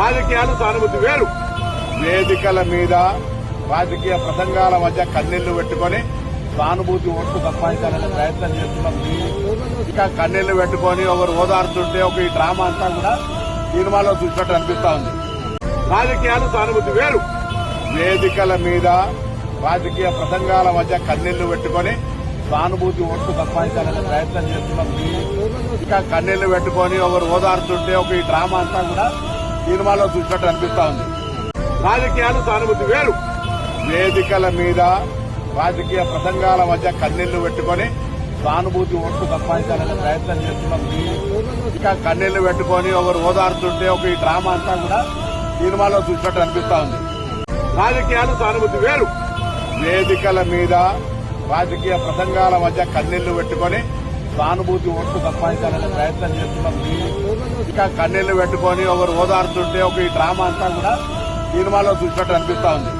రాజకీయాలు సానుభూతి వేరు. వేదికల మీద రాజకీయ ప్రసంగాల మధ్య కన్నీళ్ళు పెట్టుకొని సానుభూతి ఓట్లు సంపాదించాలనే ప్రయత్నం చేస్తున్నాం. ఇంకా కన్నీళ్ళు పెట్టుకొని ఒకరు ఓదార్చుంటే ఒక ఈ డ్రామా అంతా కూడా సినిమాలో చూసినట్టు అనిపిస్తా ఉంది. రాజకీయాలు సానుభూతి వేరు. వేదికల మీద రాజకీయ ప్రసంగాల మధ్య కన్నీళ్ళు పెట్టుకొని సానుభూతి ఓట్లు సంపాదించాలనే ప్రయత్నం చేస్తున్నాం. ఇంకా కన్నీళ్ళు పెట్టుకొని ఒకరు ఓదార్చుంటే ఒక ఈ డ్రామా అంతా కూడా సినిమాలో చూసినట్టు అనిపిస్తా ఉంది. రాజకీయాలు సానుభూతి వేరు. వేదికల మీద రాజకీయ ప్రసంగాల మధ్య కన్నీళ్ళు పెట్టుకొని సానుభూతి ఓట్లు సంపాదించాలనే ప్రయత్నం చేస్తున్నాం. ఇంకా కన్నీళ్ళు పెట్టుకొని ఒకరు ఓదార్చుంటే ఒక ఈ డ్రామా అంతా కూడా సినిమాలో చూసినట్టు అనిపిస్తా ఉంది. రాజకీయాలు సానుభూతి వేరు. వేదికల మీద రాజకీయ ప్రసంగాల మధ్య కన్నీళ్ళు పెట్టుకొని సానుభూతి ఓట్లు సంపాదించాలనే ప్రయత్నం చేస్తున్నాం. ఇంకా కన్నీళ్ళు పెట్టుకొని ఒకరు ఓదార్చుంటే ఒక ఈ డ్రామా అంతా కూడా సినిమాలో చూసినట్టు అనిపిస్తా ఉంది.